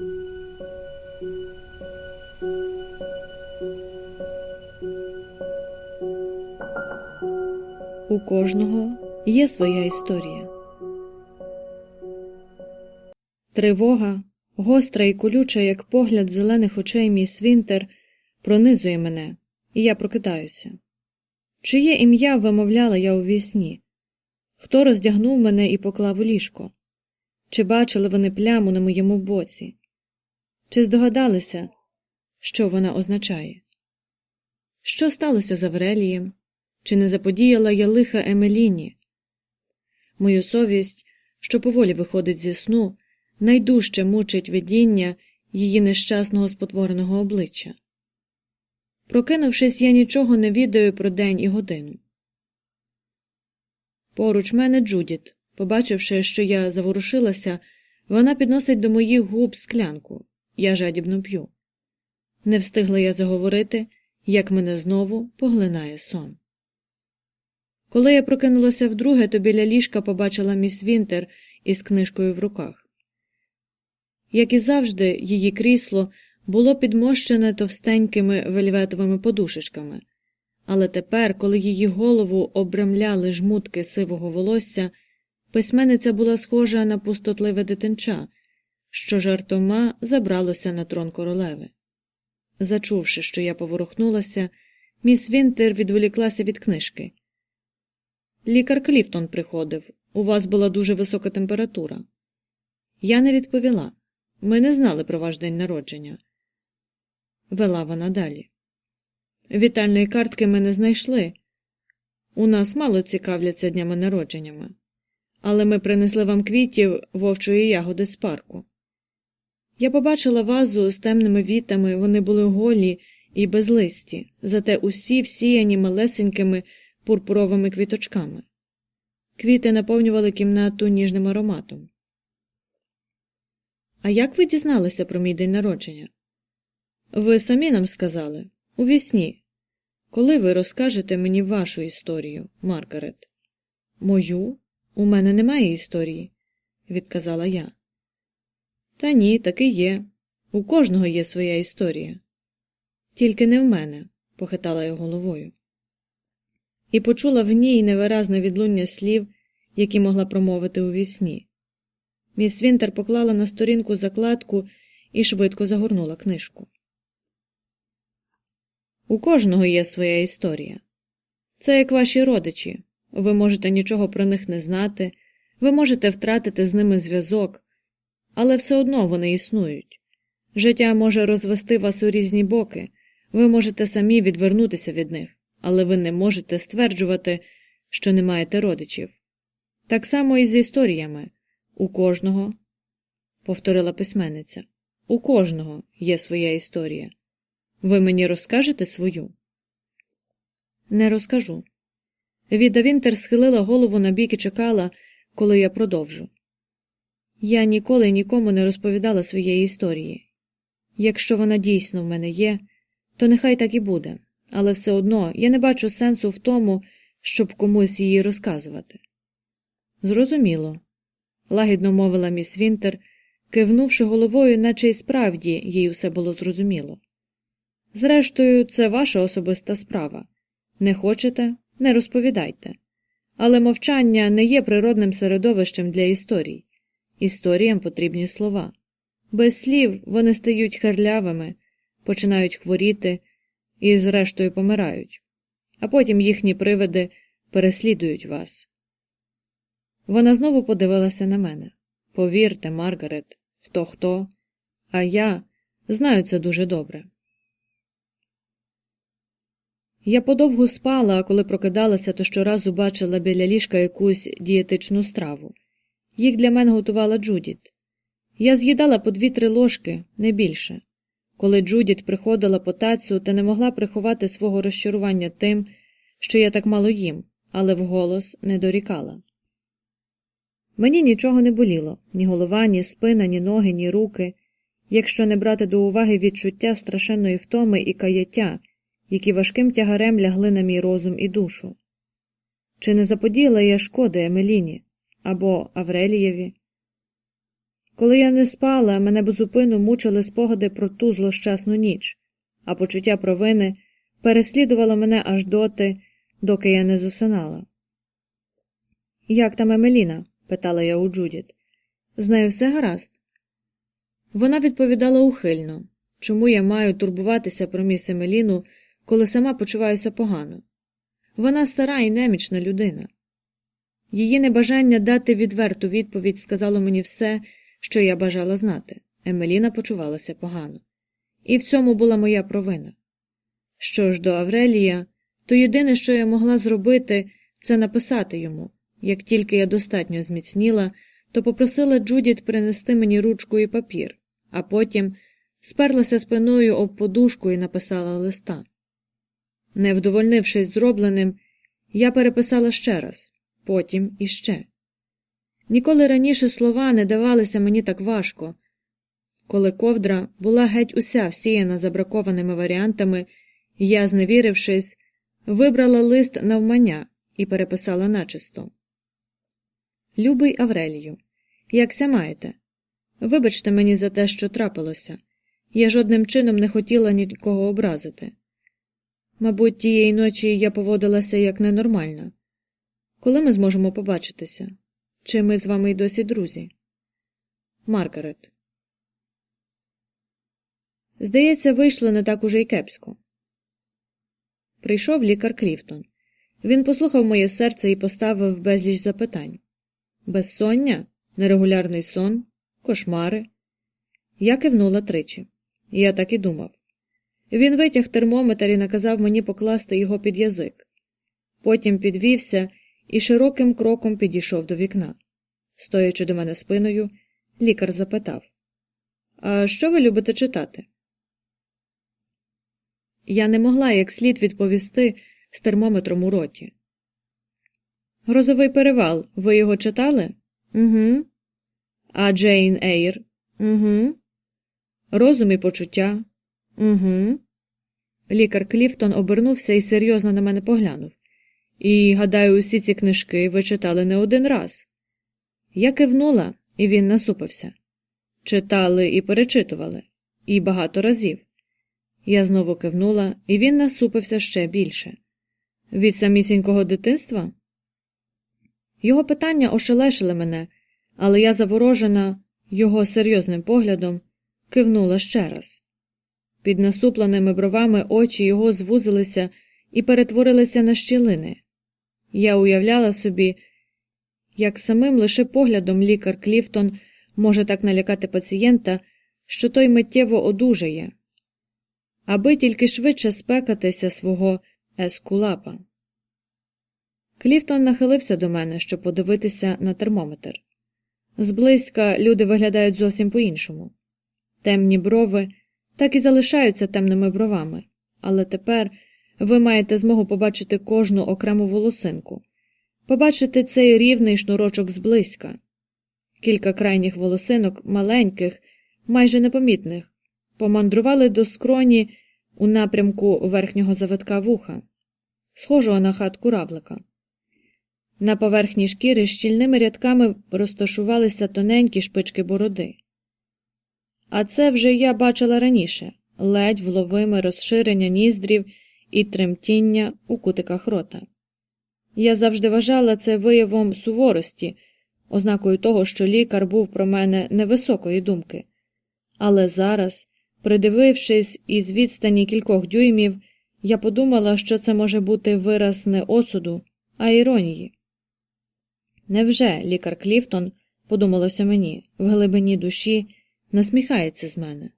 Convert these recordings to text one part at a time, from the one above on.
У кожного є своя історія. Тривога, гостра і колюча, як погляд зелених очей міс Вінтер, пронизує мене, і я прокидаюся. Чиє ім'я вимовляла я у вісні? Хто роздягнув мене і поклав у ліжко? Чи бачили вони пляму на моєму боці? Чи здогадалися, що вона означає? Що сталося з Аврелієм? Чи не заподіяла я лиха Емеліні? Мою совість, що поволі виходить зі сну, найдужче мучить видіння її нещасного спотвореного обличчя. Прокинувшись, я нічого не відаю про день і годину. Поруч мене Джудіт, побачивши, що я заворушилася, вона підносить до моїх губ склянку. Я жадібно п'ю. Не встигла я заговорити, як мене знову поглинає сон. Коли я прокинулася вдруге, то біля ліжка побачила міс Вінтер із книжкою в руках. Як і завжди, її крісло було підмощене товстенькими вельветовими подушечками, але тепер, коли її голову обремляли жмутки сивого волосся, письменниця була схожа на пустотливе дитинча, що жартома забралося на трон королеви. Зачувши, що я поворухнулася, міс Вінтер відволіклася від книжки. Лікар Кліфтон приходив. У вас була дуже висока температура. Я не відповіла. Ми не знали про ваш день народження. Вела вона далі. Вітальної картки ми не знайшли. У нас мало цікавляться днями народженнями, але ми принесли вам квітів вовчої ягоди з парку. Я побачила вазу з темними вітами, вони були голі і безлисті, зате усі всіяні малесенькими пурпуровими квіточками. Квіти наповнювали кімнату ніжним ароматом. А як ви дізналися про мій день народження? Ви самі нам сказали у вісні. Коли ви розкажете мені вашу історію, Маргарет? Мою? У мене немає історії, відказала я. Та ні, таки є. У кожного є своя історія. Тільки не в мене, похитала я головою. І почула в ній невиразне відлуння слів, які могла промовити у вісні. Міс Вінтер поклала на сторінку закладку і швидко загорнула книжку. У кожного є своя історія. Це як ваші родичі. Ви можете нічого про них не знати, ви можете втратити з ними зв'язок, але все одно вони існують. Життя може розвести вас у різні боки, ви можете самі відвернутися від них, але ви не можете стверджувати, що не маєте родичів. Так само і з історіями у кожного, повторила письменниця, у кожного є своя історія. Ви мені розкажете свою? Не розкажу. Віда Вінтер схилила голову на бік і чекала, коли я продовжу. Я ніколи нікому не розповідала своєї історії. Якщо вона дійсно в мене є, то нехай так і буде, але все одно я не бачу сенсу в тому, щоб комусь її розказувати. Зрозуміло, лагідно мовила міс Вінтер, кивнувши головою, наче й справді їй усе було зрозуміло. Зрештою, це ваша особиста справа. Не хочете, не розповідайте. Але мовчання не є природним середовищем для історій. Історіям потрібні слова. Без слів вони стають харлявими, починають хворіти і, зрештою, помирають, а потім їхні привиди переслідують вас. Вона знову подивилася на мене. Повірте, Маргарет, хто хто, а я знаю це дуже добре. Я подовгу спала, а коли прокидалася, то щоразу бачила біля ліжка якусь дієтичну страву. Їх для мене готувала Джудіт. Я з'їдала по дві-три ложки, не більше. Коли Джудіт приходила по тацю та не могла приховати свого розчарування тим, що я так мало їм, але вголос не дорікала. Мені нічого не боліло ні голова, ні спина, ні ноги, ні руки, якщо не брати до уваги відчуття страшенної втоми і каяття, які важким тягарем лягли на мій розум і душу. Чи не заподіяла я шкоди Емеліні або Аврелієві? Коли я не спала, мене безупину мучили спогади про ту злощасну ніч, а почуття провини переслідувало мене аж доти, доки я не засинала. Як там Емеліна? питала я у Джудіт. З нею все гаразд. Вона відповідала ухильно чому я маю турбуватися про міс Емеліну, коли сама почуваюся погано. Вона стара і немічна людина. Її небажання дати відверту відповідь сказало мені все, що я бажала знати. Емеліна почувалася погано. І в цьому була моя провина. Що ж до Аврелія, то єдине, що я могла зробити, це написати йому. Як тільки я достатньо зміцніла, то попросила Джудіт принести мені ручку і папір, а потім сперлася спиною об подушку і написала листа. Не вдовольнившись зробленим, я переписала ще раз, потім іще. Ніколи раніше слова не давалися мені так важко. Коли ковдра була геть уся всіяна забракованими варіантами, я, зневірившись, вибрала лист навмання і переписала начисто. Любий Аврелію, якся маєте? Вибачте мені за те, що трапилося. Я жодним чином не хотіла нікого образити. Мабуть, тієї ночі я поводилася як ненормальна. Коли ми зможемо побачитися? Чи ми з вами й досі друзі? Маргарет. Здається, вийшло не так уже й кепсько. Прийшов лікар Кріфтон. Він послухав моє серце і поставив безліч запитань безсоння, нерегулярний сон, кошмари. Я кивнула тричі. Я так і думав. Він витяг термометр і наказав мені покласти його під язик. Потім підвівся і широким кроком підійшов до вікна. Стоячи до мене спиною, лікар запитав А що ви любите читати? Я не могла як слід відповісти з термометром у роті. Грозовий перевал. Ви його читали? Угу. А Джейн Ейр? Угу. Розум і почуття? Угу. Лікар Кліфтон обернувся і серйозно на мене поглянув. І, гадаю, усі ці книжки ви читали не один раз. Я кивнула, і він насупився. Читали і перечитували, і багато разів. Я знову кивнула, і він насупився ще більше. Від самісінького дитинства? Його питання ошелешили мене, але я, заворожена його серйозним поглядом, кивнула ще раз. Під насупленими бровами очі його звузилися і перетворилися на щілини. Я уявляла собі, як самим лише поглядом лікар Кліфтон може так налякати пацієнта, що той миттєво одужає, аби тільки швидше спекатися свого ескулапа. Кліфтон нахилився до мене, щоб подивитися на термометр. Зблизька люди виглядають зовсім по іншому. Темні брови так і залишаються темними бровами, але тепер ви маєте змогу побачити кожну окрему волосинку, побачити цей рівний шнурочок зблизька. Кілька крайніх волосинок, маленьких, майже непомітних, помандрували до скроні у напрямку верхнього завитка вуха, схожого на хатку равлика. На поверхні шкіри щільними рядками розташувалися тоненькі шпички бороди. А це вже я бачила раніше ледь вловиме розширення ніздрів і тремтіння у кутиках рота. Я завжди вважала це виявом суворості, ознакою того, що лікар був про мене невисокої думки. Але зараз, придивившись із відстані кількох дюймів, я подумала, що це може бути вираз не осуду, а іронії. Невже лікар Кліфтон, подумалося мені, в глибині душі насміхається з мене?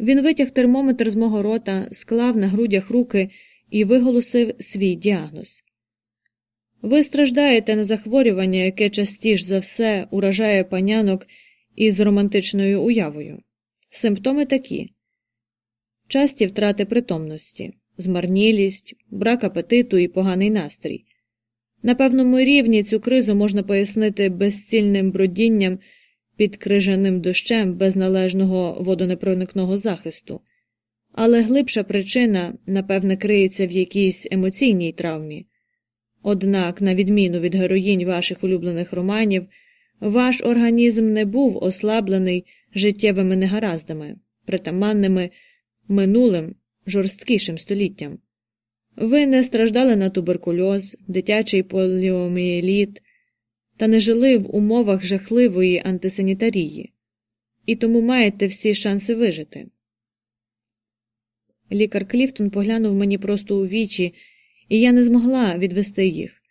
Він витяг термометр з мого рота, склав на грудях руки і виголосив свій діагноз. Ви страждаєте на захворювання, яке частіш за все уражає панянок із романтичною уявою. Симптоми такі часті втрати притомності, змарнілість, брак апетиту і поганий настрій. На певному рівні цю кризу можна пояснити безцільним бродінням під крижаним дощем без належного водонепроникного захисту, але глибша причина, напевне, криється в якійсь емоційній травмі. Однак, на відміну від героїнь ваших улюблених романів, Ваш організм не був ослаблений життєвими негараздами, притаманними минулим жорсткішим століттям. Ви не страждали на туберкульоз, дитячий поліомієліт та не жили в умовах жахливої антисанітарії, і тому маєте всі шанси вижити. Лікар Кліфтон поглянув мені просто у вічі, і я не змогла відвести їх,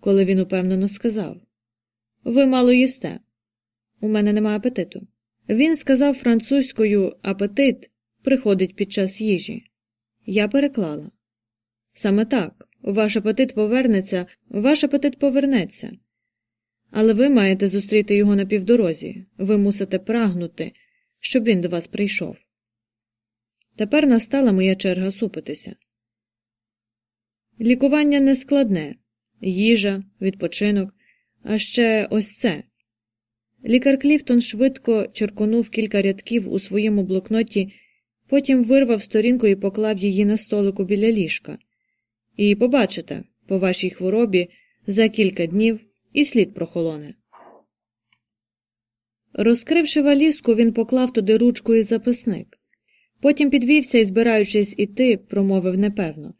коли він упевнено сказав Ви мало їсте. У мене немає апетиту. Він сказав французькою апетит приходить під час їжі. Я переклала. Саме так, ваш апетит повернеться, ваш апетит повернеться. Але ви маєте зустріти його на півдорозі, ви мусите прагнути, щоб він до вас прийшов. Тепер настала моя черга супитися. Лікування не складне їжа, відпочинок, а ще ось це. Лікар Кліфтон швидко черконув кілька рядків у своєму блокноті, потім вирвав сторінку і поклав її на столику біля ліжка. І побачите, по вашій хворобі за кілька днів і слід прохолоне. Розкривши валізку, він поклав туди ручку і записник. Потім підвівся і, збираючись іти, промовив непевно.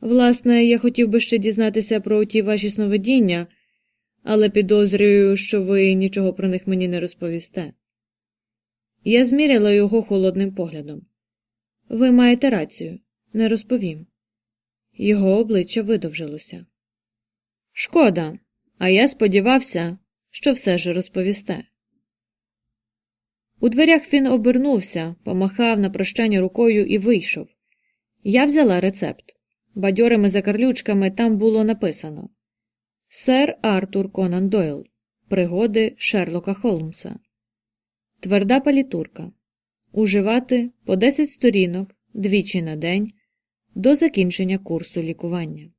Власне, я хотів би ще дізнатися про ті ваші сновидіння, але підозрюю, що ви нічого про них мені не розповісте. Я зміряла його холодним поглядом. Ви маєте рацію, не розповім. Його обличчя видовжилося. Шкода, а я сподівався, що все ж розповісте. У дверях він обернувся, помахав на прощання рукою і вийшов. Я взяла рецепт. Бадьорими закарлючками там було написано Сер Артур Конан Дойл. Пригоди Шерлока Холмса. Тверда палітурка. Уживати по 10 сторінок двічі на день до закінчення курсу лікування.